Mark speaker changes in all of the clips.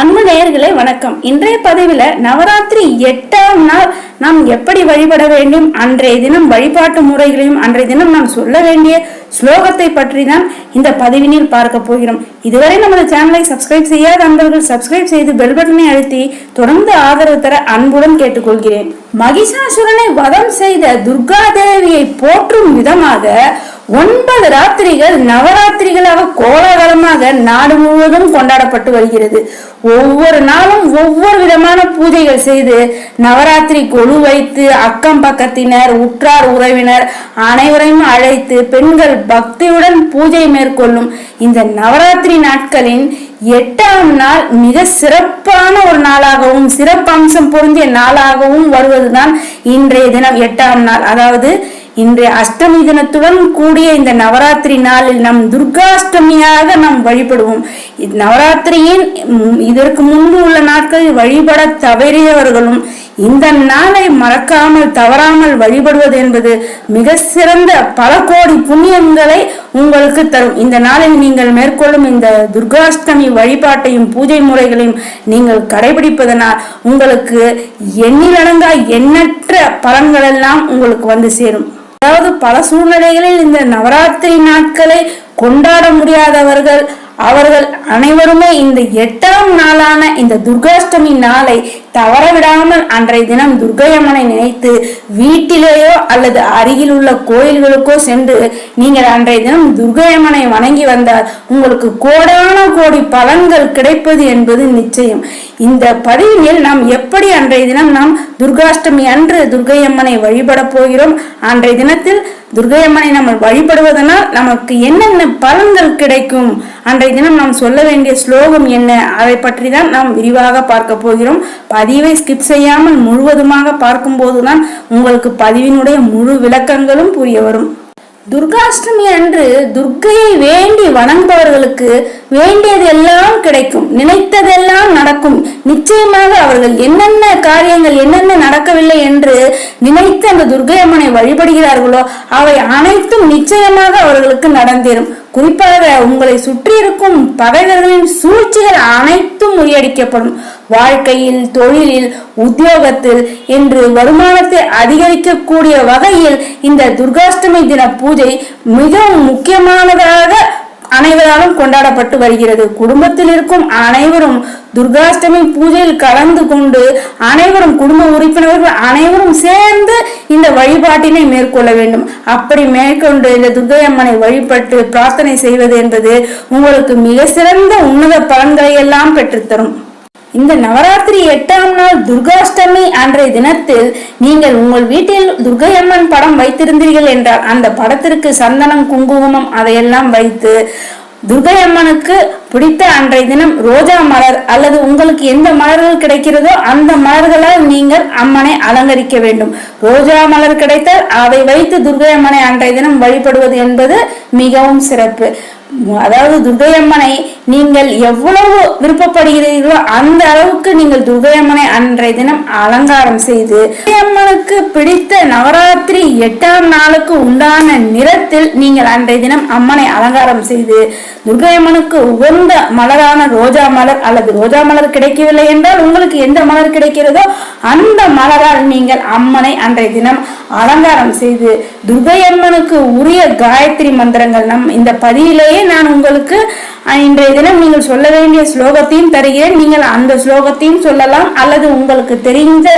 Speaker 1: அன்பு நேயர்களே வணக்கம். இன்றைய பதிவில் நவராத்திரி எட்டாம் நாள் நாம் எப்படி வழிபட வேண்டும்? அன்றைய தினம் வழிபாட்டு முறைகளையும் அன்றைய தினம் நாம் சொல்ல வேண்டிய ஸ்லோகத்தை பற்றி தான் இந்த பதிவினில் பார்க்க போகிறோம். இதுவரை நமது சேனலை சப்ஸ்கிரைப் செய்யாத அன்பர்கள் சப்ஸ்கிரைப் செய்து பெல் பட்டனை அழுத்தி தொடர்ந்து ஆதரவு தர அன்புடன் கேட்டுக்கொள்கிறேன். மகிஷாசுரனை வதம் செய்த துர்கா தேவியை போற்றும் விதமாக ஒன்பது ராத்திரிகள் நவராத்திரிகளாக கோலாகலமாக நாடு முழுவதும் கொண்டாடப்பட்டு வருகிறது. ஒவ்வொரு நாளும் ஒவ்வொரு விதமான பூஜைகள் செய்து நவராத்திரி கொழு வைத்து அக்கம் பக்கத்தினர் உற்றார் உறவினர் அனைவரையும் அழைத்து பெண்கள் பக்தியுடன் பூஜை மேற்கொள்ளும் இந்த நவராத்திரி நாட்களின் எட்டாம் நாள் மிக சிறப்பான ஒரு நாளாகவும் சிறப்பம்சம் பொருந்திய நாளாகவும் வருவதுதான் இன்றைய தினம் எட்டாம் நாள். அதாவது இன்றைய அஷ்டமி தினத்துடன் கூடிய இந்த நவராத்திரி நாளில் நம் துர்காஷ்டமியாக நாம் வழிபடுவோம். நவராத்திரியின் இதற்கு முன்பு உள்ள நாட்களில் வழிபட தவறியவர்களும் இந்த நாளை மறக்காமல் தவறாமல் வழிபடுவது என்பது மிக சிறந்த பல கோடி புண்ணியங்களை உங்களுக்கு தரும். இந்த நாளில் நீங்கள் மேற்கொள்ளும் இந்த துர்காஷ்டமி வழிபாட்டையும் பூஜை முறைகளையும் நீங்கள் கடைபிடிப்பதனால் உங்களுக்கு எண்ணிலடங்கா எண்ணற்ற பலன்களெல்லாம் உங்களுக்கு வந்து சேரும். அதாவது பல சூழ்நிலைகளில் இந்த நவராத்திரி நாட்களை கொண்டாட முடியாதவர்கள் அவர்கள் அனைவருமே இந்த எட்டாம் நாளான இந்த துர்காஷ்டமி நாளை தவற விடாமல் அன்றைய தினம் துர்கையம்மனை நினைத்து வீட்டிலேயோ அல்லது அருகில் உள்ள கோயில்களுக்கோ சென்று நீங்கள் அன்றைய தினம் துர்கையம்மனை வணங்கி வந்தால் உங்களுக்கு கோடான கோடி பலன்கள் கிடைப்பது என்பது நிச்சயம். இந்த பதிவில் நாம் எப்படி அன்றைய தினம் நாம் துர்காஷ்டமி அன்று துர்கையம்மனை வழிபட போகிறோம்? அன்றைய தினத்தில் துர்கையம்மனை நம்ம வழிபடுவதனால் நமக்கு என்னென்ன பலன்கள் கிடைக்கும்? அன்றைய தினம் நாம் சொல்ல வேண்டிய ஸ்லோகம் என்ன? அதை பற்றி தான் நாம் விரிவாக பார்க்க போகிறோம். பதிவை ஸ்கிப் செய்யாமல் முழுவதுமாக பார்க்கும்போதுதான் உங்களுக்கு பதிவினுடைய முழு விளக்கங்களும் புரிய வரும். துர்காஷ்டமி அன்று துர்க்கையை வேண்டி வணங்குபவர்களுக்கு வேண்டியது எல்லாம் கிடைக்கும் நினைத்ததெல்லாம் நடக்கும். நிச்சயமாக அவர்கள் என்னென்ன காரியங்கள் என்னென்ன நடக்கவில்லை என்று நினைத்து அந்த துர்க்கை அம்மனை வழிபடுகிறார்களோ அவை அனைத்தும் நிச்சயமாக அவர்களுக்கு நடந்தேறும். குறிப்பாக உங்களை சுற்றி இருக்கும் பகைவர்களின் சூழ்ச்சிகள் அனைத்தும் முறியடிக்கப்படும். வாழ்க்கையில் தொழிலில் உத்தியோகத்தில் என்று வருமானத்தை அதிகரிக்கக்கூடிய வகையில் இந்த துர்காஷ்டமி தின பூஜை மிகவும் முக்கியமானதாக அனைவராலும் கொண்டாடப்பட்டு வருகிறது. குடும்பத்தில் இருக்கும் அனைவரும் துர்காஷ்டமி பூஜையில் கலந்து கொண்டு அனைவரும் குடும்ப உறுப்பினர்கள் அனைவரும் சேர்ந்து இந்த வழிபாட்டினை மேற்கொள்ள வேண்டும். அப்படி மேற்கொண்டு இந்த துர்கை அம்மனை வழிபட்டு பிரார்த்தனை செய்வது என்பது உங்களுக்கு மிக சிறந்த உன்னத பலன்களை எல்லாம் பெற்றுத்தரும். இந்த நவராத்திரி எட்டாம் நாள் துர்காஷ்டமி அன்றைய தினத்தில் நீங்கள் உங்கள் வீட்டில் துர்கை அம்மன் படம் வைத்திருந்தீர்கள் என்றால் அந்த படத்திற்கு சந்தனம் குங்குமம் அதையெல்லாம் வைத்து துர்கை அம்மனுக்கு பிடித்த அன்றைய தினம் ரோஜா மலர் அல்லது உங்களுக்கு எந்த மலர்கள் கிடைக்கிறதோ அந்த மலர்களால் நீங்கள் அம்மனை அலங்கரிக்க வேண்டும். ரோஜா மலர் கிடைத்தால் அதை வைத்து துர்கை அம்மனை அன்றைய தினம் வழிபடுவது என்பது மிகவும் சிறப்பு. அதாவது துர்கையம்மனை நீங்கள் எவ்வளவு விருப்பப்படுகிறீர்களோ அந்த அளவுக்கு நீங்கள் துர்கையம்மனை அன்றைய தினம் அலங்காரம் செய்து துர்கையம்மனுக்கு பிடித்த நவராத்திரி எட்டாம் நாளுக்கு உண்டான நிறத்தில் நீங்கள் அன்றைய தினம் அம்மனை அலங்காரம் செய்து துர்கையம்மனுக்கு உகந்த மலரான ரோஜா மலர் அல்லது ரோஜா மலர் கிடைக்கவில்லை என்றால் உங்களுக்கு எந்த மலர் கிடைக்கிறதோ அந்த மலரால் நீங்கள் அம்மனை அன்றைய தினம் அலங்காரம் செய்து துர்கையம்மனுக்கு உரிய காயத்ரி மந்திரங்கள் நம் இந்த பதியிலேயே நான் உங்களுக்கு இன்றைய தினம் நீங்கள் சொல்ல வேண்டிய ஸ்லோகத்தையும் தருகிறேன். நீங்கள் அந்த ஸ்லோகத்தையும் சொல்லலாம். அல்லது உங்களுக்கு தெரிந்த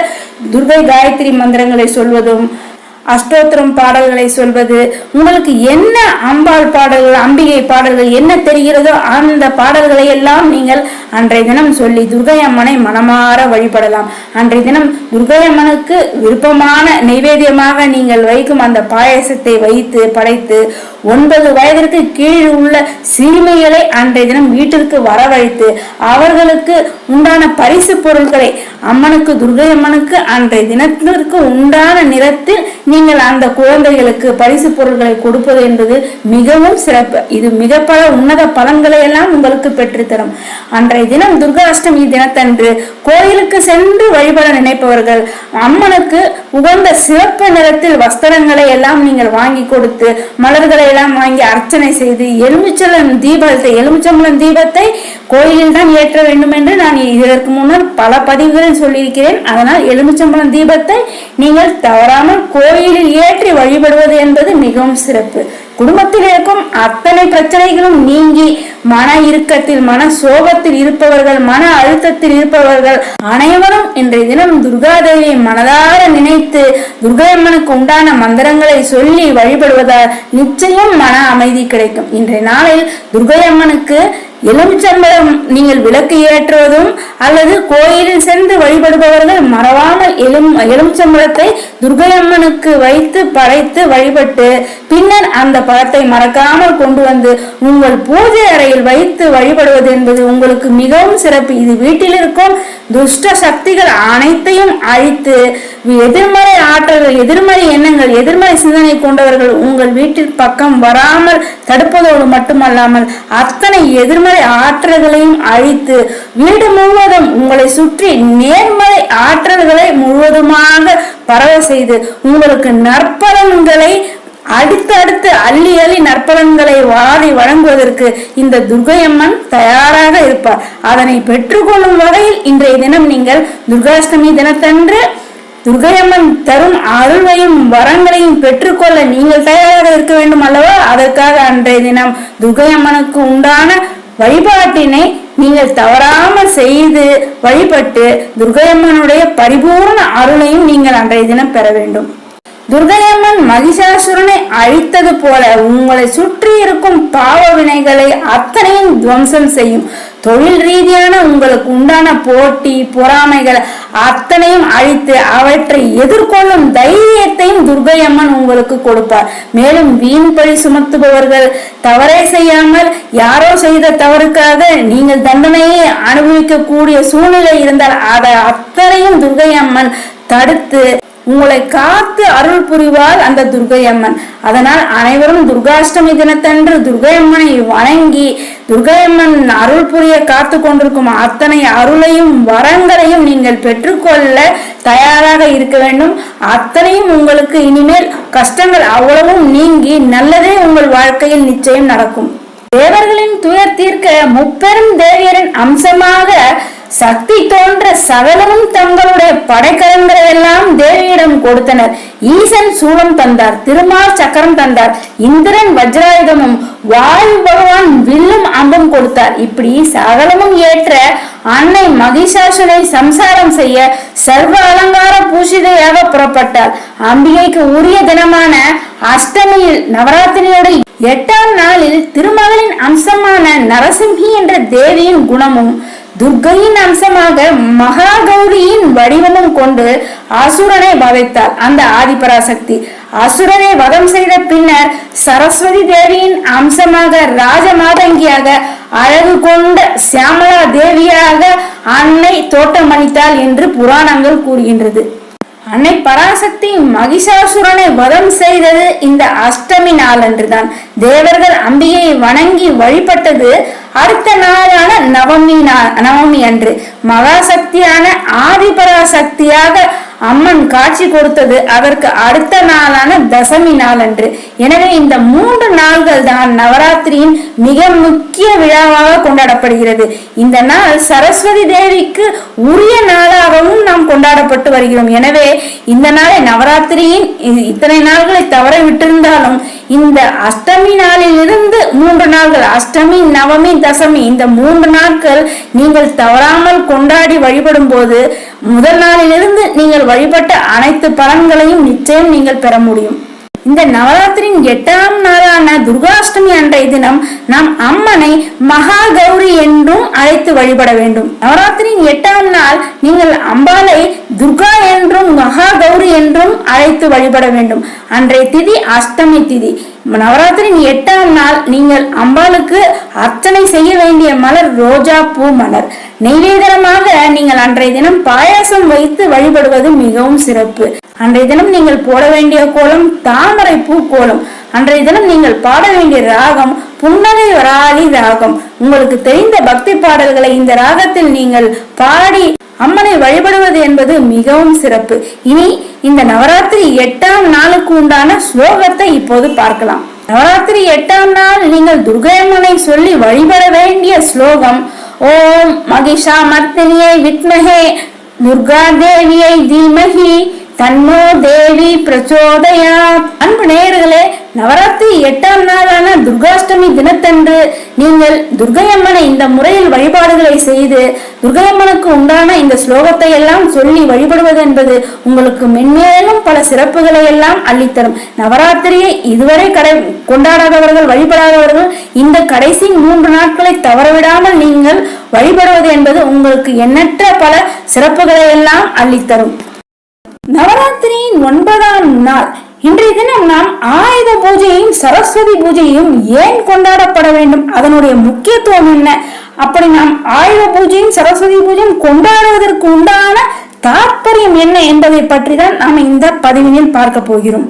Speaker 1: துர்கை காயத்ரி மந்திரங்களை சொல்வதும் அஷ்டோத்திரம் பாடல்களை சொல்வது உங்களுக்கு என்ன அம்பாள் பாடல்கள் அம்பிகை பாடல்கள் என்ன தெரிகிறதோ அந்த பாடல்களை எல்லாம் நீங்கள் அன்றைய தினம் சொல்லி துர்கை அம்மனை மனமாற வழிபடலாம். அன்றைய தினம் துர்கை அம்மனுக்கு விருப்பமான நைவேத்தியமாக நீங்கள் வைக்கும் அந்த பாயசத்தை வைத்து படைத்து ஒன்பது வயதிற்கு கீழ் உள்ள சிறுமிகளை அன்றைய தினம் வீட்டிற்கு வரவழைத்து அவர்களுக்கு உண்டான பரிசு பொருட்களை அம்மனுக்கு துர்கை அம்மனுக்கு அன்றைய தினத்திற்கு உண்டான நிறத்தில் நீங்கள் அந்த குழந்தைகளுக்கு பரிசு பொருட்களை கொடுப்பது என்பது மிகவும் சிறப்பு. இது மிக பல உன்னத பலன்களை எல்லாம் உங்களுக்கு பெற்றுத்தரும். அன்றைய தினம் துர்கா அஷ்டமி தினத்தன்று கோயிலுக்கு சென்று வழிபட நினைப்பவர்கள் அம்மனுக்கு உகந்த சிறப்பு நிறத்தில் வஸ்திரங்களை எல்லாம் நீங்கள் வாங்கி கொடுத்து மலர்களை எல்லாம் வாங்கி அர்ச்சனை செய்து எலுமிச்சலம் தீபத்தை எலுமிச்சம்பளம் தீபத்தை கோயிலில் தான் ஏற்ற வேண்டும் என்று நான் இதற்கு முன்னர் பல பதிவுகளில் சொல்லியிருக்கிறேன். அதனால் எலுமிச்சம்பளம் தீபத்தை நீங்கள் தவறாமல் கோயிலில் ஏற்றி வழிபடுவது என்பது மிகவும் சிறப்பு. குடும்பத்தில் இருக்கும் அத்தனை பிரச்சனைகளும் நீங்கி மன இறுக்கத்தில் மன சோகத்தில் இருப்பவர்கள் மன அழுத்தத்தில் இருப்பவர்கள் அனைவரும் இன்றைய தினம் துர்காதேவியை மனதார நினைத்து துர்கையம்மனுக்கு உண்டான மந்திரங்களை சொல்லி வழிபடுவதால் நிச்சயம் மன அமைதி கிடைக்கும். இன்றைய நாளில் துர்கையம்மனுக்கு எலுமிச்சம்பழம் நீங்கள் விளக்கு ஏற்றுவதும் அல்லது கோயிலில் சென்று வழிபடுபவர்கள் மறவாமல் எலும் எலுமிச்சம்பழத்தை துர்கையம்மனுக்கு வைத்து படைத்து வழிபட்டு பின்னர் அந்த பழத்தை மறக்காமல் கொண்டு வந்து உங்கள் பூஜை அறையில் வைத்து வழிபடுவது என்பது உங்களுக்கு மிகவும் சிறப்பு. இது வீட்டில் இருக்கும் துஷ்ட சக்திகள் அனைத்தையும் அழித்து எதிர்மறை ஆற்றல்கள் எதிர்மறை எண்ணங்கள் எதிர்மறை சிந்தனை கொண்டவர்கள் உங்கள் வீட்டில் பக்கம் வராமல் தடுப்பதோடு மட்டுமல்லாமல் அத்தனை எதிர்மறை ஆற்றல்களையும் அழித்து வீடு முழுவதும் உங்களை சுற்றி நேர்மறை ஆற்றல்களை முழுவதுமாக பரவ செய்து உங்களுக்கு நற்பலன்களை அடுத்தடுத்து அள்ளி அள்ளி நற்பலன்களை வாரி வழங்குவதற்கு இந்த துர்கையம்மன் தயாராக இருப்பார். அதனை பெற்றுக்கொள்ளும் வகையில் இன்றைய தினம் நீங்கள் துர்காஷ்டமி தினத்தன்று துர்கையம்மன் தரும் அருள்வையும் வரங்களையும் பெற்றுக்கொள்ள நீங்கள் தயாராக இருக்க வேண்டும் அல்லவா? அதற்காக அன்றைய தினம் துர்கையம்மனுக்கு உண்டான வழிபாட்டினை நீங்கள் தவறாமல் செய்து வழிபட்டு துர்கையம்மனுடைய பரிபூர்ண அருளையும் நீங்கள் அன்றைய தினம் பெற வேண்டும். துர்கையம்மன் மகிஷாசுரனை அழித்தது போல உங்களை சுற்றி இருக்கும் பாவ வினைகளை அத்தனையும் துவம்சம் செய்யும் தொழில் ரீதியான உங்களுக்கு உண்டான போட்டி பொறாமைகள் அத்தனையும் அழித்து அவற்றை எதிர்கொள்ளும் தைரியத்தையும் துர்கையம்மன் உங்களுக்கு கொடுப்பார். மேலும் வீண் பழி சுமத்துபவர்கள் தவறே செய்யாமல் யாரோ செய்த தவறுக்காக நீங்கள் தண்டனையை அனுபவிக்கக்கூடிய சூழ்நிலை இருந்தால் அதை அத்தனையும் துர்கையம்மன் தடுத்து உங்களை காத்து அருள் புரிவாள் அந்த துர்கை அம்மன் அதனால் அனைவரும் துர்காஷ்டமி தினத்தன்று துர்கை அம்மனை வணங்கி துர்கை அம்மன் அருள் புரிய காத்து கொண்டிருக்கும் அத்தனை அருளையும் வரங்களையும் நீங்கள் பெற்றுக்கொள்ள தயாராக இருக்க வேண்டும். அத்தனையும் உங்களுக்கு இனிமேல் கஷ்டங்கள் அவ்வளவும் நீங்கி நல்லதே உங்கள் வாழ்க்கையில் நிச்சயம் நடக்கும். தேவர்களின் துயர் தீர்க்க முப்பெரும் தேவியரின் அம்சமாக சக்தி தோன்ற சகலமும் தங்களுடைய படைக்கலங்களை எல்லாம் தேவியிடம் கொடுத்தனர். ஈசன் சூலம் தந்தார் திருமால் சக்கரம் தந்தார் இந்திரன் வஜ்ராயுதமும் வாயு பகவான் வில்லும் அம்பும் கொடுத்தார். இப்படி சகலமும் ஏற்ற அன்னை மகிஷாசுரை சம்சாரம் செய்ய சர்வ அலங்கார பூஷிதையாக புறப்பட்டார் அம்பிகைக்கு உரிய தினமான அஷ்டமியில் நவராத்திரியோட எட்டாம் நாளில் திருமகளின் அம்சமான நரசிம்ஹி என்ற தேவியின் குணமும் துர்கையின் அம்சமாக மகா கௌரியின் வடிவமும் கொண்டு அசுரனை வதைத்தார். அந்த ஆதிபராசக்தி. அசுரனை வதம் செய்த பின்னர் சரஸ்வதி தேவியின் அம்சமாக ராஜமாதங்கியாக அழகு கொண்ட சியாமலா தேவியாக அன்னை தோட்டமளித்தாள் என்று புராணங்கள் கூறுகின்றது. அன்னை பராசக்தி மகிஷாசுரனை வதம் செய்தது இந்த அஷ்டமி நாளன்றுதான் தேவர்கள் அம்பிகையை வணங்கி வழிபட்டது அடுத்த நாளான நவமி நவமி அன்று. மகாசக்தியான ஆதிபராசக்தியாக அம்மன் காட்சி கொடுத்தது அதற்கு அடுத்த நாளான தசமி நாள் அன்று எனவே இந்த மூன்று நாள்கள் தான் நவராத்திரியின் மிக முக்கிய விழாவாக கொண்டாடப்படுகிறது. இந்த நாள் சரஸ்வதி தேவிக்கு உரிய நாளாகவும் நாம் கொண்டாடப்பட்டு வருகிறோம். எனவே இந்த நாளை நவராத்திரியின் இத்தனை நாள்களை தவற விட்டிருந்தாலும் இந்த அஷ்டமி நாளிலிருந்து மூன்று நாள்கள். அஷ்டமி நவமி தசமி. இந்த மூன்று நாட்கள் நீங்கள் தவறாமல் கொண்டாடி வழிபடும் போது முதல் நாளிலிருந்து நீங்கள் வழிபட்ட அனைத்து பலன்களையும் நிச்சயம் நீங்கள் பெற முடியும். இந்த நவராத்திரியின் எட்டாம் நாளான துர்காஷ்டமி அன்றைய தினம் நாம் அம்மனை மகா கௌரி என்றும் அழைத்து வழிபட வேண்டும். நவராத்திரியின் எட்டாம் நாள் நீங்கள் அம்பாலை துர்கா என்றும் மகா கௌரி என்றும் அழைத்து வழிபட வேண்டும். அன்றைய திதி அஷ்டமி திதி. நவராத்திரியின் எட்டாம் நாள் நீங்கள் அம்பாளுக்கு அர்ச்சனை செய்ய வேண்டிய மலர் ரோஜா பூ மலர். நெய்வேதனமாக நீங்கள் அன்றைய தினம் பாயாசம் வைத்து வழிபடுவது மிகவும் சிறப்பு. அன்றைய தினம் நீங்கள் போட வேண்டிய கோலம் தாமரை பூ கோலம். அன்றைய தினம் நீங்கள் பாட வேண்டிய ராகம் புன்னகை வராளி ராகம். உங்களுக்கு தெரிந்த பக்தி பாடல்களை இந்த ராகத்தில் நீங்கள் பாடி அம்மனை வழிபடுவது என்பது மிகவும் சிறப்பு. இனி இந்த நவராத்திரி எட்டாம் நாளுக்கு உண்டான ஸ்லோகத்தை இப்போது பார்க்கலாம். நவராத்திரி எட்டாம் நாள் நீங்கள் துர்கை அம்மனை சொல்லி வழிபட வேண்டிய ஸ்லோகம். ஓம் மகிஷா மர்த்தினியை வித்மகே. துர்கா தேவியை தீமகி. தன்மோ தேவி பிரச்சோதயா அன்பு நேயர்களே நவராத்திரி எட்டாம் நாளான துர்காஷ்டமி தினத்தன்று நீங்கள் துர்கையம்மனை இந்த முறையில் வழிபாடுகளை செய்து துர்கையம்மனுக்கு உண்டான இந்த ஸ்லோகத்தை எல்லாம் சொல்லி வழிபடுவது என்பது உங்களுக்கு மென்மேலும் பல சிறப்புகளை எல்லாம் அள்ளித்தரும். நவராத்திரியை இதுவரை கடை கொண்டாடாதவர்கள் வழிபடாதவர்கள் இந்த கடைசி மூன்று நாட்களை தவறவிடாமல் நீங்கள் வழிபடுவது என்பது உங்களுக்கு எண்ணற்ற பல சிறப்புகளை எல்லாம் அள்ளித்தரும். நவராத்திரியின் ஒன்பதாம் நாள். இன்றைய தினம் நாம் ஆயுத பூஜையும் சரஸ்வதி பூஜையும் ஏன் கொண்டாடப்பட வேண்டும்? அதனுடைய முக்கியத்துவம் என்ன? அப்படி நாம் ஆயுத பூஜையும் சரஸ்வதி பூஜையும் கொண்டாடுவதற்கு உண்டான தாற்பயம் என்ன என்பதை பற்றி தான் நாம் இந்த பதிவினில் பார்க்க போகிறோம்.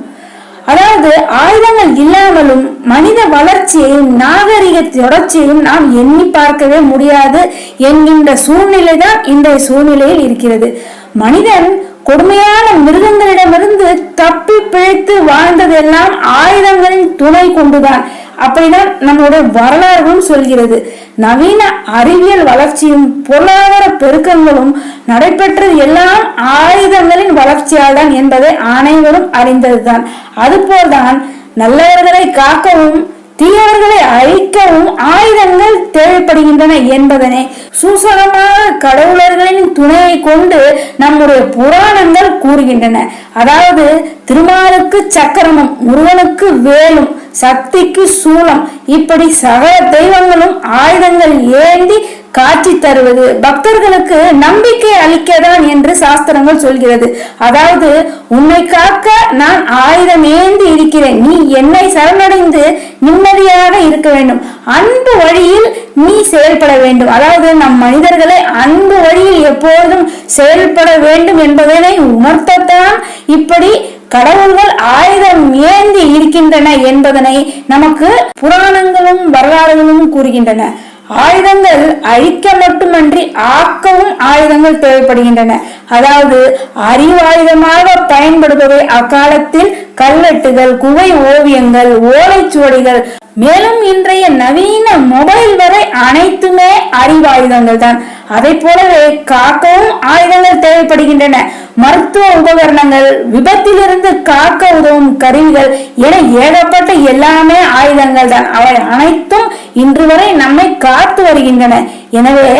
Speaker 1: அதாவது ஆயுதங்கள் இல்லாமலும் மனித வளர்ச்சியையும் நாகரிக தொடர்ச்சியையும் நாம் எண்ணி பார்க்கவே முடியாது என்கின்ற சூழ்நிலை தான் இன்றைய சூழ்நிலையில் இருக்கிறது. மனிதன் கொடுமையான மிருகங்களிடமிருந்து தப்பி பிழைத்து வாழ்ந்ததெல்லாம் ஆயுதங்களின் துணை கொண்டுதான். அப்படிதான் நம்மளுடைய வரலாறுகளும் சொல்கிறது. நவீன அறிவியல் வளர்ச்சியும் பொருளாதார பெருக்கங்களும் நடைபெற்றது எல்லாம் ஆயுதங்களின் வளர்ச்சியால் தான் என்பதை அனைவரும் அறிந்ததுதான். அதுபோல்தான் நல்லவர்களை காக்கவும் தீயவர்களை அழிக்கவும் ஆயுதங்கள் தேவைப்படுகின்றன என்பதனை சூசகமாக கடவுளர்களின் துணையை கொண்டு நம்முடைய புராணங்கள் கூறுகின்றன. அதாவது திருமாலுக்கு சக்கரமும் முருகனுக்கு வேலும் சக்திக்கு சூலம் இப்படி சகல தெய்வங்களும் ஆயுதங்கள் ஏந்தி காட்சி தருவது. பக்தர்களுக்கு நம்பிக்கை அளிக்கதான் என்று சாஸ்திரங்கள் சொல்கிறது. அதாவது உன்னை காக்க நான் ஆயுதம் ஏந்தி இருக்கிறேன். நீ என்னை சரணடைந்து நிம்மதியாக இருக்க வேண்டும். அன்பு வழியில் நீ செயல்பட வேண்டும். அதாவது நம் மனிதர்களை அன்பு வழியில் எப்போதும் செயல்பட வேண்டும் என்பதனை உணர்த்தத்தான் இப்படி கடவுள்கள் ஆயுதம் ஏந்தி இருக்கின்றன என்பதனை நமக்கு புராணங்களும் வரலாறுகளும் கூறுகின்றன. ஆயுதங்கள் அழிக்க மட்டுமன்றி ஆக்கவும் ஆயுதங்கள் தேவைப்படுகின்றன. அதாவது அறிவாயுதமாக பயன்படுபவை அக்காலத்தில் கல்வெட்டுகள் குகை ஓவியங்கள் ஓலைச்சுவடிகள் மேலும் இன்றைய நவீன மொபைல் வரை அனைத்துமே அறிவாயுதங்கள் தான். அதை போலவே காக்கவும் ஆயுதங்கள் தேவைப்படுகின்றன. மருத்துவ உபகரணங்கள் விபத்திலிருந்து காக்க உதவும் கருவிகள் என ஏகப்பட்ட எல்லாமே ஆயுதங்கள் தான். அவை அனைத்தும் இன்று வரை நம்மை காத்து வருகின்றன. எனவே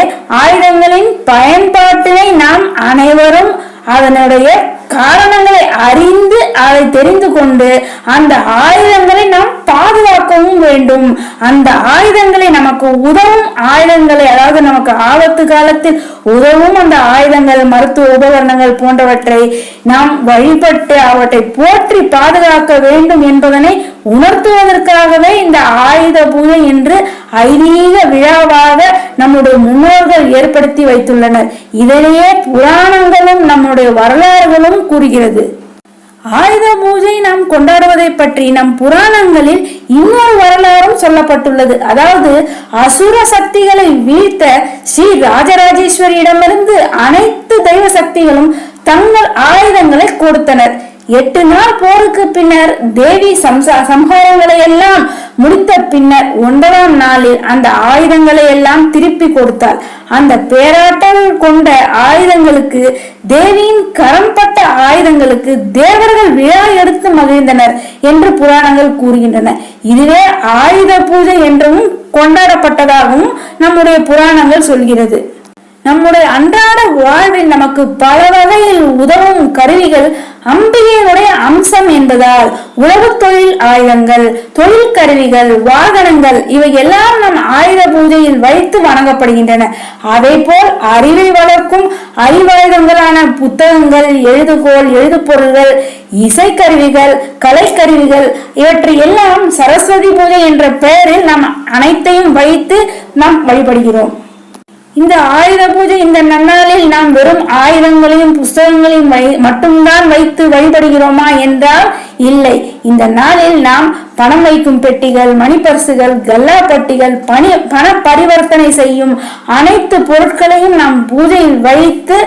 Speaker 1: ஆயுதங்களின் பயன்பாட்டினை நாம் அனைவரும் அதனுடைய காரணங்களை அறிந்து அதை தெரிந்து கொண்டு அந்த ஆயுதங்களை நாம் பாதுகாக்கவும் வேண்டும். அந்த ஆயுதங்களை நமக்கு உதவும் ஆயுதங்களை அதாவது நமக்கு ஆபத்து காலத்தில் உதவும் அந்த ஆயுதங்கள் மருத்துவ உபகரணங்கள் போன்றவற்றை நாம் வழிபட்டு அவற்றை போற்றி பாதுகாக்க வேண்டும் என்பதனை உணர்த்துவதற்காகவே இந்த ஆயுத பூஜை என்று ஐதீக விழாவாக நம்முடைய முன்னோர்கள் ஏற்படுத்தி வைத்துள்ளனர். இதனையே புராணங்களும் நம்முடைய வரலாறுகளும் கூறுகிறது. ஆயுத பூஜை நாம் கொண்டாடுவதை பற்றி நம் புராணங்களில் இன்னொரு வரலாறும் சொல்லப்பட்டுள்ளது. அதாவது அசுர சக்திகளை வீழ்த்த ஸ்ரீ ராஜராஜேஸ்வரியிடமிருந்து அனைத்து தெய்வ சக்திகளும் தங்கள் ஆயுதங்களை கொடுத்தனர். எட்டு நாள் போருக்கு பின்னர் தேவி சம்சா சம்ஹாரங்களை எல்லாம் முடித்த பின்னர் ஒன்பதாம் நாளில் அந்த ஆயுதங்களை எல்லாம் திருப்பி கொடுத்தாள். அந்த பேராட்டம் கொண்ட ஆயுதங்களுக்கு தேவியின் கரம்பட்ட ஆயுதங்களுக்கு தேவர்கள் விழா எடுத்து மகிழ்ந்தனர் என்று புராணங்கள் கூறுகின்றன. இதுவே ஆயுத பூஜை என்றும் கொண்டாடப்பட்டதாகவும் நம்முடைய புராணங்கள் சொல்கிறது. நம்முடைய அன்றாட வாழ்வில் நமக்கு பல வகையில் உதவும் கருவிகள் அம்பிகையினுடைய அம்சம் என்பதால் உழவு தொழில் ஆயுதங்கள் தொழில் கருவிகள் வாகனங்கள் இவை எல்லாம் நம் ஆயுத பூஜையில் வைத்து வணங்கப்படுகின்றன. அதே போல் அறிவை வளர்க்கும் அறிவாயுதங்களான புத்தகங்கள் எழுதுகோள் எழுதுபொருள்கள் இசைக்கருவிகள் கலைக்கருவிகள் இவற்றை எல்லாம் சரஸ்வதி பூஜை என்ற பெயரில் நாம் அனைத்தையும் வைத்து நாம் வழிபடுகிறோம். இந்த ஆயுத பூஜை இந்த நன்னாளில் நாம் வெறும் ஆயுதங்களையும் புஸ்தகங்களையும் வை- மட்டும்தான் வைத்து வழிபடுகிறோமா என்றால் இல்லை. இந்த நாளில் நாம் பணம் வைக்கும் பெட்டிகள் மணிப்பரிசுகள் கல்லா பட்டிகள் பணி பண பரிவர்த்தனை செய்யும் அனைத்து பொருட்களையும் நாம் பூஜையில் வைத்து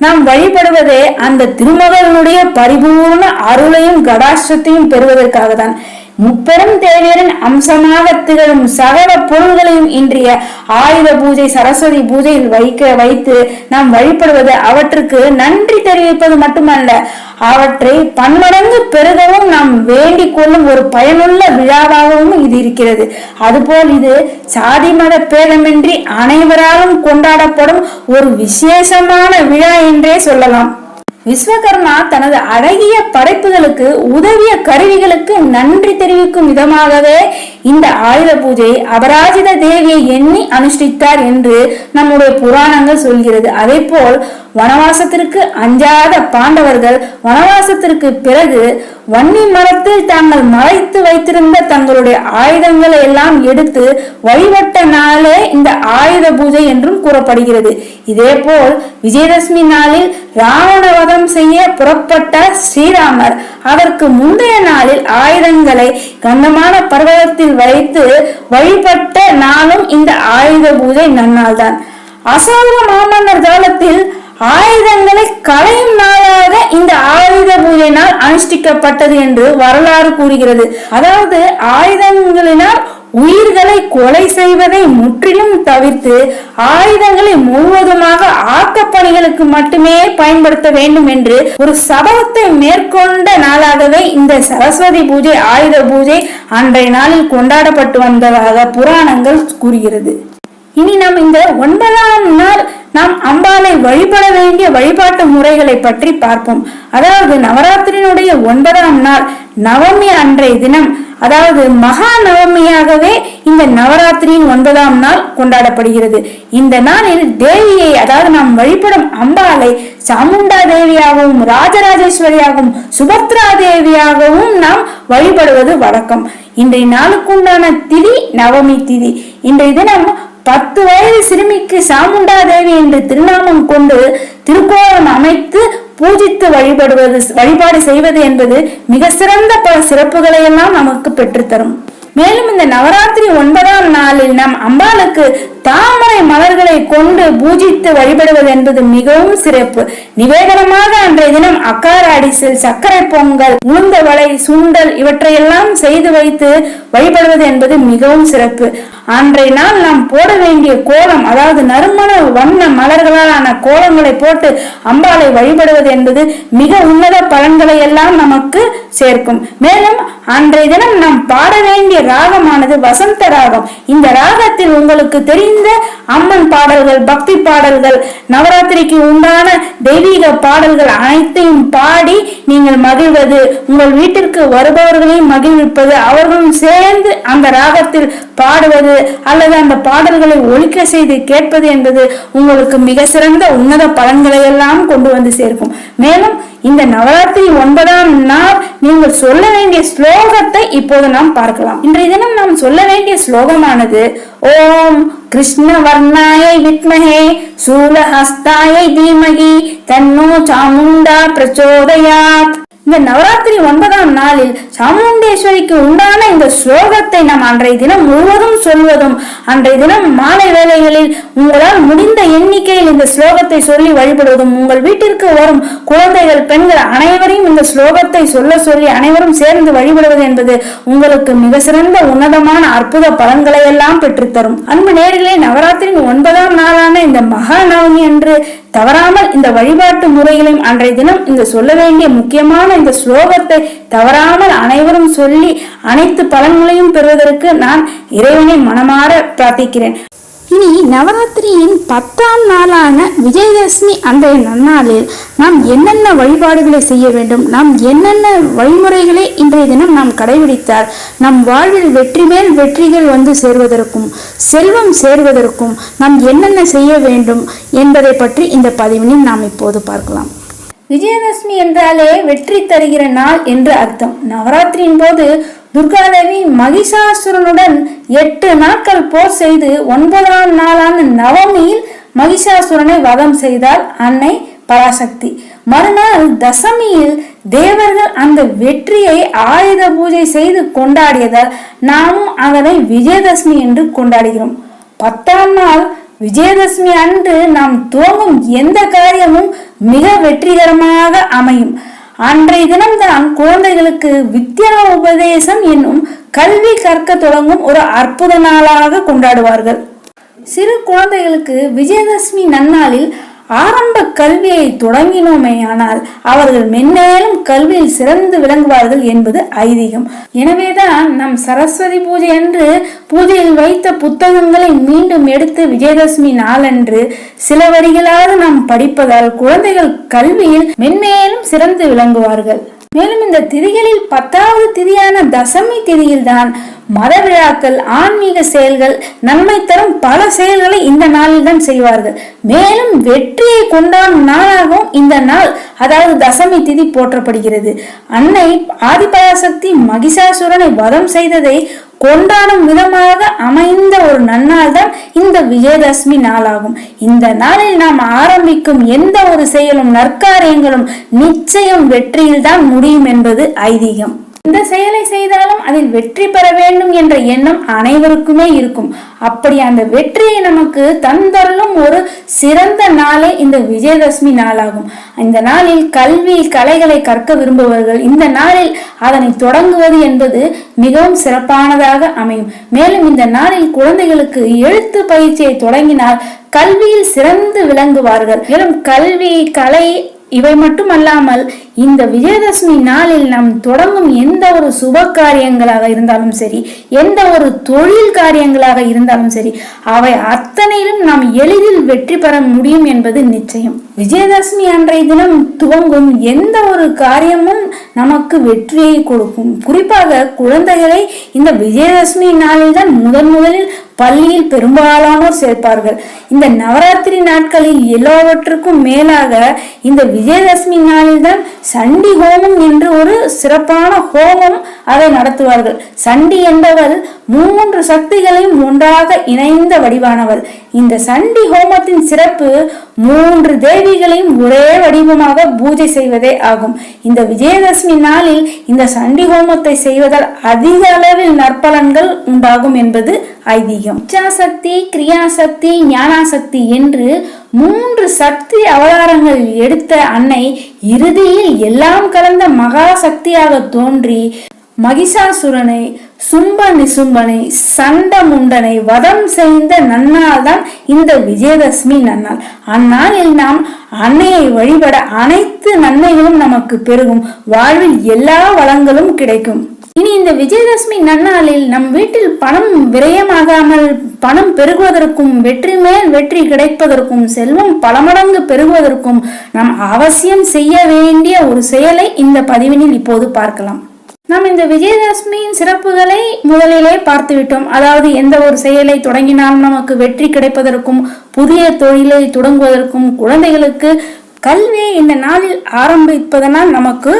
Speaker 1: நாம் வழிபடுவதே அந்த திருமகனுடைய பரிபூர்ண அருளையும் கடாஷ்டத்தையும் பெறுவதற்காக தான் முப்பெரும் தேவியரின் அம்சமாக திகழும் சகல பொருள்களையும் இன்றைய ஆயுத பூஜை சரஸ்வதி பூஜையில் வைக்க வைத்து நாம் வழிபடுவது அவற்றுக்கு நன்றி தெரிவிப்பது மட்டுமல்ல அவற்றை பன்மடங்கு பெருகவும் நாம் வேண்டிக் கொள்ளும் ஒரு பயனுள்ள விழாவாகவும் இது இருக்கிறது. அதுபோல் இது சாதி மத பேதமின்றி அனைவராலும் கொண்டாடப்படும் ஒரு விசேஷமான விழா என்றே சொல்லலாம். விஸ்வகர்மா தனது அழகிய படைப்புகளுக்கு உதவிய கருவிகளுக்கு நன்றி தெரிவிக்கும் விதமாகவே இந்த ஆயுத பூஜை அபராஜித தேவியை எண்ணி அனுஷ்டித்தார் என்று நம்முடைய புராணங்கள் சொல்கிறது. அதே போல் வனவாசத்திற்கு அஞ்சாத பாண்டவர்கள் வனவாசத்திற்கு பிறகு வன்னி மரத்தில் தாங்கள் மறைத்து வைத்திருந்த தங்களுடைய ஆயுதங்களை எல்லாம் எடுத்து வழிபட்ட நாளே இந்த ஆயுத பூஜை என்றும் கூறப்படுகிறது. இதேபோல் விஜயதசமி நாளில் ராவண வதம் செய்ய புறப்பட்ட ஸ்ரீராமர் அதற்கு முந்தைய நாளில் ஆயுதங்களை கண்டமான பர்வதத்தில் வைத்து வழிபட்ட நாளும் இந்த ஆயுத பூஜை நன்னாள் தான் அசோக மாமன்னர் காலத்தில் ஆயுதங்களை களையும் நாளாக இந்த ஆயுத பூஜையினால் அனுஷ்டிக்கப்பட்டது என்று வரலாறு கூறுகிறது. அதாவது ஆயுதங்களினால் உயிர்களை கொலை செய்வதை முற்றிலும் தவிர்த்து ஆயுதங்களை முழுவதுமாக ஆக்கப்பணிகளுக்கு மட்டுமே பயன்படுத்த வேண்டும் என்று ஒரு சபதத்தை மேற்கொண்ட நாளாகவே இந்த சரஸ்வதி பூஜை ஆயுத பூஜை அன்றைய நாளில் கொண்டாடப்பட்டு வந்ததாக புராணங்கள் கூறுகிறது. இனி நாம் இந்த ஒன்பதாம் நாள் நாம் அம்பாளை வழிபட வேண்டிய வழிபாட்டு முறைகளை பற்றி பார்ப்போம். அதாவது நவராத்திரியினுடைய ஒன்பதாம் நாள் நவமி அன்றைய தினம். அதாவது மகா நவமியாகவே இந்த நவராத்திரியின் ஒன்பதாம் நாள் கொண்டாடப்படுகிறது. இந்த நாளில் தேவியை அதாவது நாம் வழிபடும் அம்பாளை சாமுண்டா தேவியாகவும் ராஜராஜேஸ்வரியாகவும் சுபத்ரா தேவியாகவும் நாம் வழிபடுவது வழக்கம். இன்றைய நாளுக்குண்டான திதி நவமி திதி. இன்றைய தினம் பத்து வயது சிறுமிக்கு சாமுண்டா தேவி என்று திருநாமம் கொண்டு திருக்கோலம் அமைத்து பூஜித்து வழிபடுவது வழிபாடு செய்வது என்பது மிக சிறந்த பல சிறப்புகளை எல்லாம் நமக்கு பெற்றுத்தரும். மேலும் இந்த நவராத்திரி ஒன்பதாம் நாளில் நம் அம்பாளுக்கு தாமரை மலர்களை கொண்டு பூஜித்து வழிபடுவது என்பது மிகவும் சிறப்பு. நிவேதனமாக அன்றைய தினம் அக்கார அடிசல் சர்க்கரை பொங்கல் உளுந்த வலை சுண்டல் இவற்றையெல்லாம் செய்து வைத்து வழிபடுவது என்பது மிகவும் சிறப்பு. அன்றைய நாள் நாம் போட வேண்டிய கோலம் அதாவது நறுமண வண்ண மலர்களாலான கோலங்களை போட்டு அம்பாளை வழிபடுவது என்பது மிக உன்னத பலன்களை எல்லாம் நமக்கு சேர்க்கும். மேலும் அன்றைய தினம் நாம் பாட வேண்டிய ராகமானது வசந்த ராகம். இந்த ராகத்தில் உங்களுக்கு தெரிந்த அம்மன் பாடல்கள் பக்தி பாடல்கள் நவராத்திரிக்கு உண்டான தெய்வீக பாடல்கள் அனைத்தையும் பாடி நீங்கள் மகிழ்வது உங்கள் வீட்டிற்கு வருபவர்களையும் மகிழ்விப்பது அவர்களும் சேர்ந்து அந்த ராகத்தில் பாடுவது அல்லது அந்த பாடல்களை ஒழிக்க செய்து கேட்பது என்பது உங்களுக்கு மிக சிறந்த உன்னத பலன்களை எல்லாம் கொண்டு வந்து சேர்க்கும். மேலும் இந்த நவராத்திரி ஒன்பதாம் நாள் நீங்கள் சொல்ல வேண்டிய ஸ்லோகத்தை இப்போது நாம் பார்க்கலாம். இன்றைய தினம் நாம் சொல்ல வேண்டிய ஸ்லோகமானது ஓம் கிருஷ்ண வர்ணாயை வித்மஹே சூலஹஸ்தாயை தீமகி தன்னோ சாமுண்டா பிரச்சோதயாத். இந்த நவராத்திரி ஒன்பதாம் நாளில் சாமுண்டேஸ்வரிக்கு உண்டான இந்த ஸ்லோகத்தை நாம் அன்றைய தினம் முழுவதும் சொல்வதும் அன்றைய தினம் மாலை வேளைகளில் உங்களால் முடிந்த எண்ணிக்கையில் இந்த ஸ்லோகத்தை சொல்லி வழிபடுவதும் உங்கள் வீட்டிற்கு வரும் குழந்தைகள் பெண்கள் அனைவரையும் இந்த ஸ்லோகத்தை சொல்ல சொல்லி அனைவரும் சேர்ந்து வழிபடுவது என்பது உங்களுக்கு மிக சிறந்த உன்னதமான அற்புத பலன்களை எல்லாம் பெற்றுத்தரும். அன்பு நேரிலே நவராத்திரியின் ஒன்பதாம் நாளான இந்த மகா நவமி அன்று தவறாமல் இந்த வழிபாட்டு முறைகளையும் அன்றைய தினம் இந்த சொல்ல வேண்டிய முக்கியமான இந்த ஸ்லோகத்தை தவறாமல் அனைவரும் சொல்லி அனைத்து பலன்களையும் பெறுவதற்கு நான் இறைவனை மனமாற பிரார்த்திக்கிறேன். இனி நவராத்திரியின் பத்தாம் நாளான விஜயதசமி அன்றைய நன்னாளில் நாம் என்னென்ன வழிபாடுகளை செய்ய வேண்டும்? நாம் என்னென்ன வழிமுறைகளை இன்றைய தினம் நாம் கடைபிடித்தால் நம் வாழ்வில் வெற்றி மேல் வெற்றிகள் வந்து சேர்வதற்கும் செல்வம் சேர்வதற்கும் நாம் என்னென்ன செய்ய வேண்டும் என்பதை பற்றி இந்த பதிவினில் நாம் இப்போது பார்க்கலாம். விஜயதசமி என்றாலே வெற்றி தருகிற நாள் என்று அர்த்தம். நவராத்திரியின் போது துர்காதேவி மகிஷாசுரனுடன் எட்டு நாட்கள் போர் செய்து ஒன்பதாம் நாளான நவமியில் மகிஷாசுரனை வதம் செய்தால் அன்னை பராசக்தி. மறுநாள் தசமியில் தேவர்கள் அந்த வெற்றியை ஆயுத பூஜை செய்து கொண்டாடியதால் நாமும் அதனை விஜயதசமி என்று கொண்டாடுகிறோம். பத்தாம் நாள் விஜயதசமி அன்று நாம் துவங்கும் எந்த காரியமும் மிக வெற்றிகரமாக அமையும். அன்றைய தினம்தான் குழந்தைகளுக்கு வித்யா உபதேசம் என்னும் கல்வி கற்க தொடங்கும் ஒரு அற்புத நாளாக கொண்டாடுவார்கள். சிறு குழந்தைகளுக்கு விஜயதசமி நன்னாளில் ஆரம்ப கல்வியை தொடங்கினோமேயானால் அவர்கள் மென்மேலும் கல்வியில் சிறந்து விளங்குவார்கள் என்பது ஐதீகம். எனவேதான் நம் சரஸ்வதி பூஜை அன்று பூஜையில் வைத்த புத்தகங்களை மீண்டும் எடுத்து விஜயதசமி நாளன்று சில வரிகளாவது நாம் படிப்பதால் குழந்தைகள் கல்வியில் மென்மேலும் சிறந்து விளங்குவார்கள். மேலும் இந்த திதிகளில் பத்தாவது திதியான தசமி திதியில்தான் மத விழாக்கள் ஆன்மீக செயல்கள் நன்மை தரும் பல செயல்களை இந்த நாளில் தான் செய்வார்கள். மேலும் வெற்றியை கொண்டாடும் நாளாகவும் இந்த நாள் அதாவது தசமி திதி போற்றப்படுகிறது. அன்னை ஆதிபராசக்தி மகிஷாசுரனை வதம் செய்ததை கொண்டாடும் விதமாக அமைந்த ஒரு நன்னாள் தான் இந்த விஜயதசமி நாளாகும். இந்த நாளில் நாம் ஆரம்பிக்கும் எந்த ஒரு செயலும் நற்காரியங்களும் நிச்சயம் வெற்றியில் தான் முடியும் என்பது ஐதீகம். எந்த செயலை செய்தாலும் அதில் வெற்றி பெற வேண்டும் என்ற எண்ணம் அனைவருக்குமே இருக்கும். அப்படி அந்த வெற்றியை நமக்கு தந்தருளும் ஒரு சிறந்த நாளே இந்த விஜயதசமி நாளாகும். இந்த நாளில் கல்வி கலைகளை கற்க விரும்புபவர்கள் இந்த நாளில் அதனை தொடங்குவது என்பது மிகவும் சிறப்பானதாக அமையும். மேலும் இந்த நாளில் குழந்தைகளுக்கு எழுத்து பயிற்சியை தொடங்கினால் கல்வியில் சிறந்து விளங்குவார்கள். மேலும் கல்வி கலை இவை மட்டுமல்லாமல் இந்த விஜயதசமி நாளில் நாம் தொடங்கும் எந்த ஒரு சுப காரியங்களாக இருந்தாலும் சரி எந்த ஒரு தொழில் காரியங்களாக இருந்தாலும் சரி அவை அத்தனையிலும் நாம் எளிதில் வெற்றி பெற முடியும் என்பது நிச்சயம். விஜயதசமி அன்றைய தினம் துவங்கும் எந்த ஒரு காரியமும் நமக்கு வெற்றியை கொடுக்கும். குறிப்பாக குழந்தைகளை இந்த விஜயதசமி நாளில் தான் முதன் முதலில் பள்ளியில் பெரும்பாலானோர் சேர்ப்பார்கள். இந்த நவராத்திரி நாட்களில் எல்லாவற்றுக்கும் மேலாக இந்த விஜயதசமி நாளில் தான் சண்டி ஹோமம் என்று ஒரு சிறப்பான ஹோமம் அதை நடத்துவார்கள். சண்டி என்பவள் மூன்று சக்திகளையும் ஒன்றாக இணைந்த வடிவானவள். இந்த சண்டி ஹோமத்தின் சிறப்பு மூன்று தேவிகளையும் ஒரே வடிவமாக பூஜை செய்வதே ஆகும். இந்த விஜயதசமி நாளில் இந்த சண்டி ஹோமத்தை செய்வதால் அதிக அளவில் நற்பலன்கள் உண்டாகும் என்பது ஐதீகம். இச்சாசக்தி கிரியாசக்தி ஞானாசக்தி என்று மூன்று சக்தி அவதாரங்கள் எடுத்த அன்னை இறுதியில் எல்லாம் கலந்த மகா சக்தியாக தோன்றி மகிஷாசுரனை சும்ப நிசும்பனை சண்ட முண்டனை வதம் செய்த நன்னால் தான் இந்த விஜயதசமி நன்னாள். அந்நாளில் நாம் அன்னையை வழிபட அனைத்து நன்மைகளும் நமக்கு பெருகும். வாழ்வில் எல்லா வளங்களும் கிடைக்கும். இனி இந்த விஜயதசமி நன்னாளில் நம் வீட்டில் பணம் விரயமாகாமல் பணம் பெருகுவதற்கும் வெற்றி மேல் வெற்றி கிடைப்பதற்கும் செல்வம் பல மடங்கு பெருகுவதற்கும் நாம் அவசியம் செய்ய வேண்டிய ஒரு செயலை இந்த பதிவினில் இப்போது பார்க்கலாம். நாம் இந்த விஜயதசமியின் சிறப்புகளை முதலிலே பார்த்துவிட்டோம். அதாவது எந்த ஒரு செயலை தொடங்கினாலும் நமக்கு வெற்றி கிடைப்பதற்கும் புதிய தொழிலை தொடங்குவதற்கும் குழந்தைகளுக்கு கல்வியை இந்த நாளில் ஆரம்பிப்பதனால் நமக்கு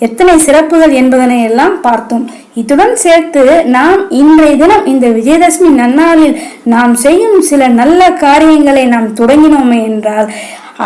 Speaker 1: எத்தனை சிறப்புகள் என்பதனை எல்லாம் பார்த்தோம். இத்துடன் சேர்த்து நாம் இன்றைய தினம் இந்த விஜயதசமி நன்னாளில் நாம் செய்யும் சில நல்ல காரியங்களை நாம் தொடங்கினோமே என்றால்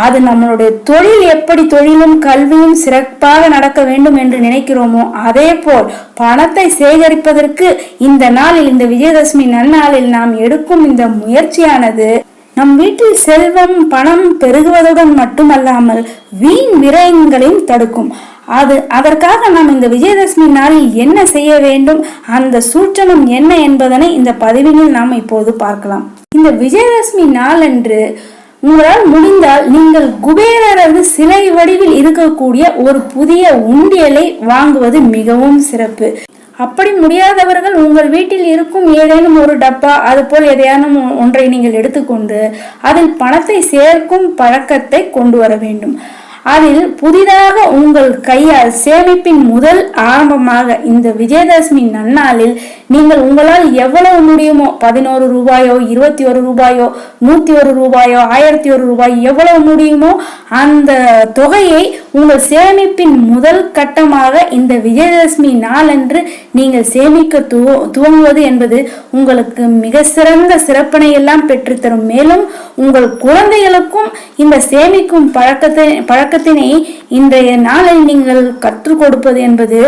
Speaker 1: அது நம்மளுடைய தொழில் எப்படி தொழிலும் கல்வியும் சிறப்பாக நடக்க வேண்டும் என்று நினைக்கிறோமோ அதே போல் பணத்தை சேகரிப்பதற்கு இந்த நாளில் இந்த விஜயதசமி நன்னாளில் நாம் எடுக்கும் இந்த முயற்சியானது நம் வீட்டில் செல்வம் பணம் பெருகுவதுடன் மட்டுமல்லாமல் வீண் விரயங்களையும் தடுக்கும். அது அதற்காக நாம் இந்த விஜயதசமி நாளில் என்ன செய்ய வேண்டும்? அந்த சூட்சமம் என்ன என்பதனை இந்த பதிவினில் நாம் இப்போது பார்க்கலாம். இந்த விஜயதசமி நாளன்று உங்களால் முடிந்தால் நீங்கள் குபேரரது சிலை வடிவில் இருக்கக்கூடிய ஒரு புதிய உண்டியலை வாங்குவது மிகவும் சிறப்பு. அப்படி முடியாதவர்கள் உங்கள் வீட்டில் இருக்கும் ஏதேனும் ஒரு டப்பா அது போல் எதையானும் ஒன்றை நீங்கள் எடுத்துக்கொண்டு அதில் பணத்தை சேர்க்கும் பழக்கத்தை கொண்டு வர வேண்டும். அதில் புதிதாக உங்கள் கையால் சேமிப்பின் முதல் ஆரம்பமாக இந்த விஜயதசமி நன்னாளில் நீங்கள் உங்களால் எவ்வளவு முடியுமோ பதினோரு ரூபாயோ இருபத்தி ஒரு ரூபாயோ நூற்றி ஒரு ரூபாயோ ஆயிரத்தி ஒரு ரூபாய் எவ்வளவு முடியுமோ அந்த தொகையை உங்கள் சேமிப்பின் முதல் கட்டமாக இந்த விஜயதசமி நாளன்று நீங்கள் சேமிக்க துவ துவங்குவது என்பது உங்களுக்கு மிக சிறந்த சிறப்பினை எல்லாம் பெற்றுத்தரும். மேலும் உங்கள் குழந்தைகளுக்கும் இந்த சேமிக்கும் பழக்கத்தை பழக்கத்தினை இன்றைய நாளில் நீங்கள் கற்றுக் கொடுப்பது என்பது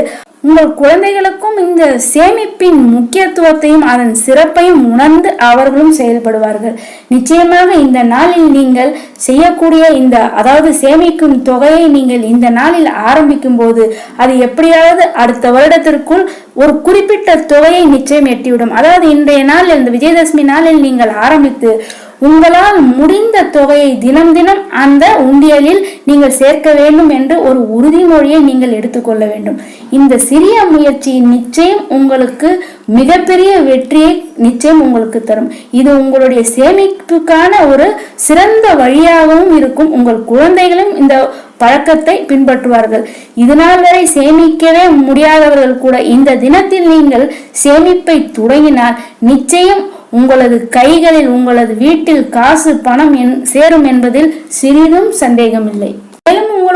Speaker 1: உங்கள் குழந்தைகளுக்கும் இந்த சேமிப்பின் முக்கியத்துவத்தையும் அதன் சிறப்பையும் உணர்ந்து அவர்களும் செயல்படுவார்கள். நிச்சயமாக இந்த நாளில் நீங்கள் செய்யக்கூடிய இந்த அதாவது சேமிக்கும் தொகையை நீங்கள் இந்த நாளில் ஆரம்பிக்கும் போது அது எப்படியாவது அடுத்த வருடத்திற்குள் ஒரு குறிப்பிட்ட தொகையை நிச்சயம் எட்டிவிடும். அதாவது இன்றைய நாளில் இந்த விஜயதசமி நாளில் நீங்கள் ஆரம்பித்து உங்களால் முடிந்த தொகையை தினம் தினம் அந்த உண்டியலில் நீங்கள் சேர்க்க வேண்டும் என்று ஒரு உறுதிமொழியை நீங்கள் எடுத்துக்கொள்ள வேண்டும். இந்த சிறிய முயற்சி நிச்சயம் உங்களுக்கு மிகப்பெரிய வெற்றியை நிச்சயம் உங்களுக்கு தரும். இது உங்களுடைய சேமிப்புக்கான ஒரு சிறந்த வழியாகவும் இருக்கும். உங்கள் குழந்தைகளும் இந்த பழக்கத்தை பின்பற்றுவார்கள். இதனால் வரை சேமிக்கவே முடியாதவர்கள் கூட இந்த தினத்தில் நீங்கள் சேமிப்பை தொடங்கினால் நிச்சயம் உங்களது கைகளில் உங்களது வீட்டில் காசு பணம் சேரும் என்பதில் சிறிதும் சந்தேகமில்லை.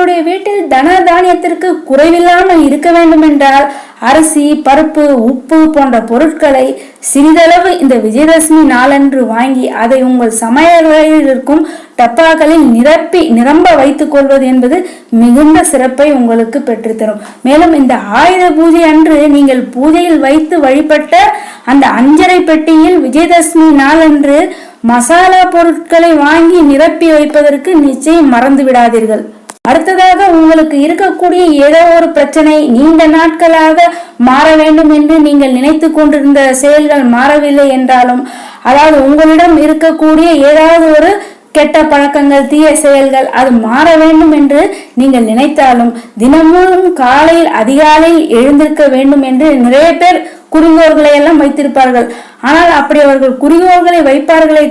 Speaker 1: அவருடைய வீட்டில் தன தானியத்திற்கு குறைவில்லாமல் இருக்க வேண்டும் என்றால் அரிசி பருப்பு உப்பு போன்ற பொருட்களை சிறிதளவு இந்த விஜயதசமி நாளன்று வாங்கி அதை உங்கள் சமையல்களில் இருக்கும் டப்பாக்களில் நிரப்பி நிரம்ப வைத்துக் கொள்வது என்பது மிகுந்த சிறப்பை உங்களுக்கு பெற்றுத்தரும். மேலும் இந்த ஆயுத பூஜை அன்று நீங்கள் பூஜையில் வைத்து வழிபட்ட அந்த அஞ்சரை பெட்டியில் விஜயதசமி நாளன்று மசாலா பொருட்களை வாங்கி நிரப்பி வைப்பதற்கு நிச்சயம் மறந்து விடாதீர்கள் அடுத்ததாக உங்களுக்கு இருக்கக்கூடிய ஏதோ ஒரு பிரச்சனை நீண்ட நாட்களாக மாற வேண்டும் என்று நீங்கள் நினைத்து கொண்டிருந்த செயல்கள் மாறவில்லை என்றாலும் அதாவது உங்களிடம் இருக்கக்கூடிய ஏதாவது ஒரு கெட்ட பழக்கங்கள் தீய செயல்கள் அது மாற வேண்டும் என்று நீங்கள் நினைத்தாலும் தினமும் காலையில் அதிகாலையில் எழுந்திருக்க வேண்டும் என்று நிறைய பேர் குறுகோர்களை எல்லாம் வைத்திருப்பார்கள். ஆனால் அப்படி அவர்கள் குறிகோள்களை வைப்பார்களை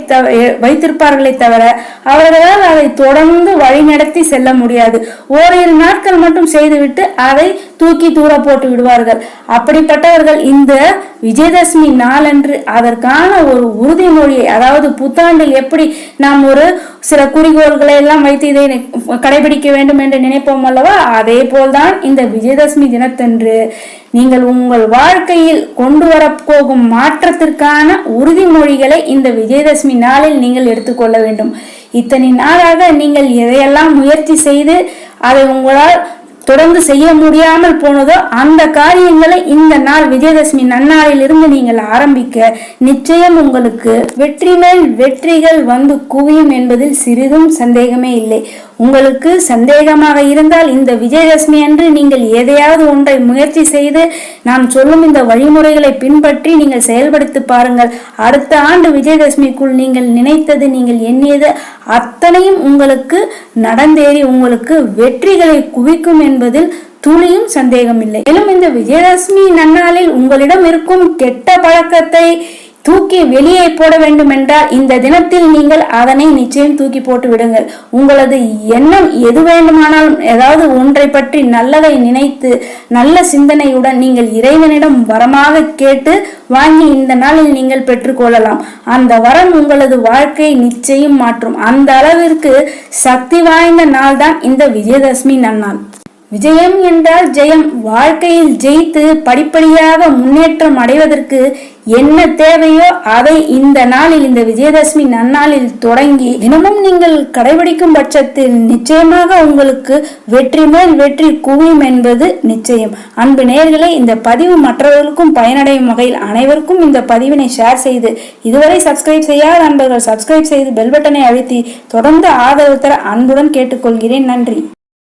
Speaker 1: வைத்திருப்பார்களே தவிர அவர்களால் அதை தொடர்ந்து வழிநடத்தி செல்ல முடியாது. ஓரிரு நாட்கள் மட்டும் செய்துவிட்டு அதை தூக்கி தூர போட்டு விடுவார்கள். அப்படிப்பட்டவர்கள் இந்த விஜயதசமி நாளன்று அதற்கான ஒரு உறுதிமொழியை அதாவது புத்தாண்டில் எப்படி நாம் ஒரு சில குறிகோள்களை எல்லாம் வைத்து இதை கடைபிடிக்க வேண்டும் என்று நினைப்போம் அல்லவா? அதே போல்தான் இந்த விஜயதசமி தினத்தன்று நீங்கள் உங்கள் வாழ்க்கையில் கொண்டு வரப்போகும் மாற்றத்திற்கான உறுதிமொழிகளை இந்த விஜயதசமி நாளில் நீங்கள் எடுத்துக்கொள்ள வேண்டும். இத்தனை நாளாக நீங்கள் எதையெல்லாம் முயற்சி செய்து அதை உங்களால் தொடர்ந்து செய்ய முடியாமல் போனதோ அந்த காரியங்களை இந்த நாள் விஜயதசமி நன்னாளிலிருந்து நீங்கள் ஆரம்பிக்க நிச்சயம் உங்களுக்கு வெற்றி மேல் வெற்றிகள் வந்து குவியும் என்பதில் சிறிதும் சந்தேகமே இல்லை. உங்களுக்கு சந்தேகமாக இருந்தால் இந்த விஜயதசமி அன்று நீங்கள் எதையாவது ஒன்றை முயற்சி செய்து நான் சொல்லும் இந்த வழிமுறைகளை பின்பற்றி நீங்கள் செயல்படுத்தி பாருங்கள். அடுத்த ஆண்டு விஜயதசமிக்குள் நீங்கள் நினைத்தது நீங்கள் எண்ணியது அத்தனையும் உங்களுக்கு நடந்தேறி உங்களுக்கு வெற்றிகளை குவிக்கும் என்பதில் துளியும் சந்தேகமில்லை. மேலும் இந்த விஜயதசமி நன்னாளில் உங்களிடம் இருக்கும் கெட்ட பழக்கத்தை தூக்கி வெளியே போட வேண்டும் என்றால் இந்த தினத்தில் நீங்கள் அதனை நிச்சயம் தூக்கி போட்டு விடுங்கள். உங்களது எண்ணம் எது வேண்டுமானாலும் ஏதாவது ஒன்றை பற்றி நல்லதை நினைத்து நல்ல சிந்தனையுடன் நீங்கள் இறைவனிடம் வரமாக கேட்டு வாங்கி இந்த நாளில் நீங்கள் பெற்றுக்கொள்ளலாம். அந்த வரம் உங்களது வாழ்க்கையை நிச்சயம் மாற்றும். அந்த அளவிற்கு சக்தி வாய்ந்த நாள் தான் இந்த விஜயதசமி நன்னாள். விஜயம் என்றால் ஜெயம். வாழ்க்கையில் ஜெயித்து படிப்படியாக முன்னேற்றம் அடைவதற்கு என்ன தேவையோ அதை இந்த நாளில் இந்த விஜயதசமி நன்னாளில் தொடங்கி தினமும் நீங்கள் கடைபிடிக்கும் பட்சத்தில் நிச்சயமாக உங்களுக்கு வெற்றி மேல் வெற்றி குவியும் என்பது நிச்சயம். அன்பு நேர்களை இந்த பதிவு மற்றவர்களுக்கும் பயனடையும் வகையில் அனைவருக்கும் இந்த பதிவினை ஷேர் செய்து இதுவரை சப்ஸ்கிரைப் செய்யாத அன்பர்கள் சப்ஸ்கிரைப் செய்து பெல் பட்டனை அழுத்தி தொடர்ந்து ஆதரவு தர அன்புடன் கேட்டுக்கொள்கிறேன். நன்றி.